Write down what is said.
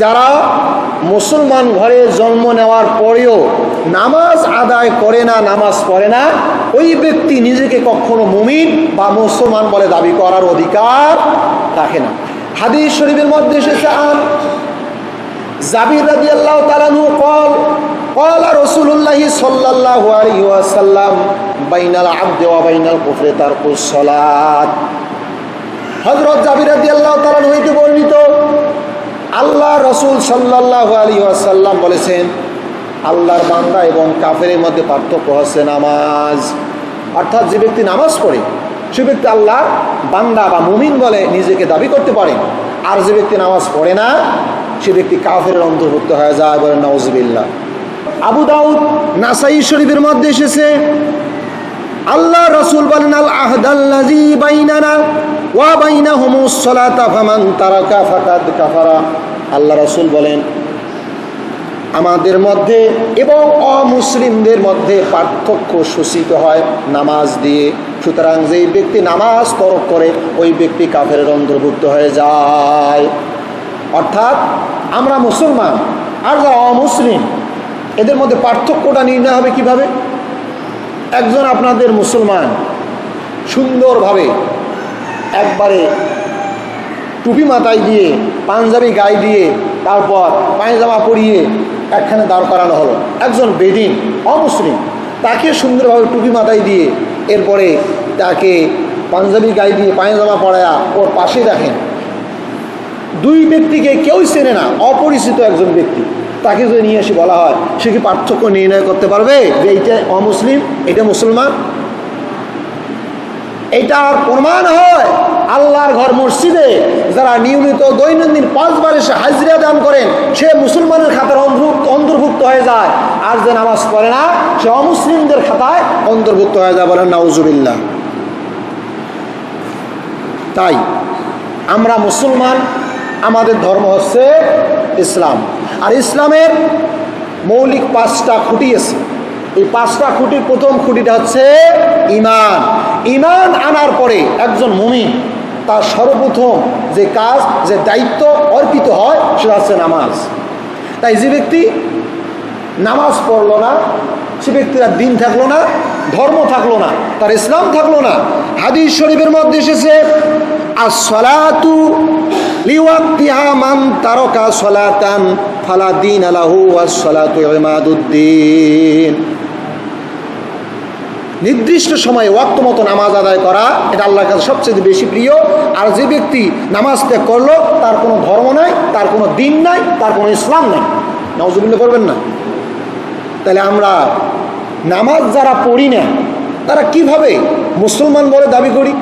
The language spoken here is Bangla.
যারা মুসলমান ঘরে জন্ম নেওয়ার পরেও নামাজ আদায় করে না নামাজ পড়ে না ওই ব্যক্তি নিজেকে কখনো মুমিন বা মুসলমান বলে দাবি করার অধিকার রাখে না হাদিস শরীফের মধ্যে এসেছে আন জাবির রাদি আল্লাহ তালানু কল قال رسول الله صلى الله عليه وسلم بين العبد وبين الكفر ترك الصلاة হজরত জাবির রাদি আল্লাহ তালানু হইতে বর্ণিত আল্লাহ রসুল সাল্লাহ আলী আসাল্লাম বলেছেন, আল্লাহর বান্দা এবং কাফেরের মধ্যে পার্থক্য হচ্ছে নামাজ। অর্থাৎ যে ব্যক্তি নামাজ পড়ে, সে ব্যক্তি আল্লাহ বান্দা বা মুমিন বলে নিজেকে দাবি করতে পারে। আর যে ব্যক্তি নামাজ পড়ে না, সে ব্যক্তি কাফের অন্তর্ভুক্ত হয়ে যায় বলেন নওয়াজবিল্লা আবু দাউদ নাসাই শরীফের মধ্যে এসেছে আল্লাহ রসুল বলেন, আল আহদাল্লাজি বাইনানা ওয়া বাইনাহুমুস সালাতা ফামান কাফারা। আল্লাহ রসুল বলেন, আমাদের মধ্যে এবং অমুসলিমদের মধ্যে পার্থক্য সূচিত হয় নামাজ দিয়ে। সুতরাং যেই ব্যক্তি নামাজ তরক করে, ওই ব্যক্তি কাফের অন্তর্ভুক্ত হয়ে যায়। অর্থাৎ আমরা মুসলমান আর যারা অমুসলিম, এদের মধ্যে পার্থক্যটা নির্ণয় হবে কীভাবে? একজন আপনাদের মুসলমান সুন্দরভাবে একবারে টুপি মাথায় দিয়ে, পাঞ্জাবি গায়ে দিয়ে, তারপর পায়জামা পরিয়ে একখানে দাঁড় করানো হলো। একজন বেদিন, অমুসলিম, তাকে সুন্দরভাবে টুপি মাথায় দিয়ে এরপরে তাকে পাঞ্জাবি গায়ে দিয়ে পায়জামা পরায়া ওর পাশে রাখেন দুই ব্যক্তিকে কেউই চেনে না, অপরিচিত একজন ব্যক্তি। তাকে যদি নিয়ে এসে বলা হয়, সে কি পার্থক্য নির্ণয় করতে পারবে যে এইটা অমুসলিম এটা মুসলমান? এটার প্রমাণ হয়। আল্লাহর ঘর মসজিদে যারা নিয়মিত দৈনন্দিন পাঁচবার এসে হাজরিয়া দান করেন, সে মুসলমানের খাতার অন্তর্ভুক্ত হয়ে যায়। আর যে নামাজ পড়ে না, সে অমুসলিমদের খাতায় অন্তর্ভুক্ত হয়ে যায় বলেন, নাউজুবিল্লাহ। তাই আমরা মুসলমান, আমাদের ধর্ম হচ্ছে ইসলাম। আর ইসলামের মৌলিক পাঁচটা খুঁটি আছে। এই পাঁচটা খুঁটির প্রথম খুঁটিটা হচ্ছে ইমান। ইমান আনার পরে একজন মুমিন তার সর্বপ্রথম যে কাজ, যে দায়িত্ব অর্পিত হয়, সেটা হচ্ছে নামাজ। তাই যে ব্যক্তি নামাজ পড়ল না, সে ব্যক্তির আর দিন থাকল না, ধর্ম থাকল না, তার ইসলাম থাকল না, হাদিস শরীফের মধ্যে এসেছে আর সলাতু লিওয়াক্তিহা তারকা সলাতান, ফালা দিন আলাহু আর সলাতু ইমাদুদ্দিন নির্দিষ্ট সময়ে ওয়াক্ত মতো নামাজ আদায় করা, এটা আল্লাহর কাছে সবচেয়ে বেশি প্রিয়। আর যে ব্যক্তি নামাজ ত্যাগ করল, তার কোনো ধর্ম নাই, তার কোনো দিন নাই, তার কোনো ইসলাম নাই। নজরুল্লাহ করবেন না? তাহলে আমরা নামাজ যারা পড়ি না, তারা কীভাবে মুসলমান বলে দাবি করি?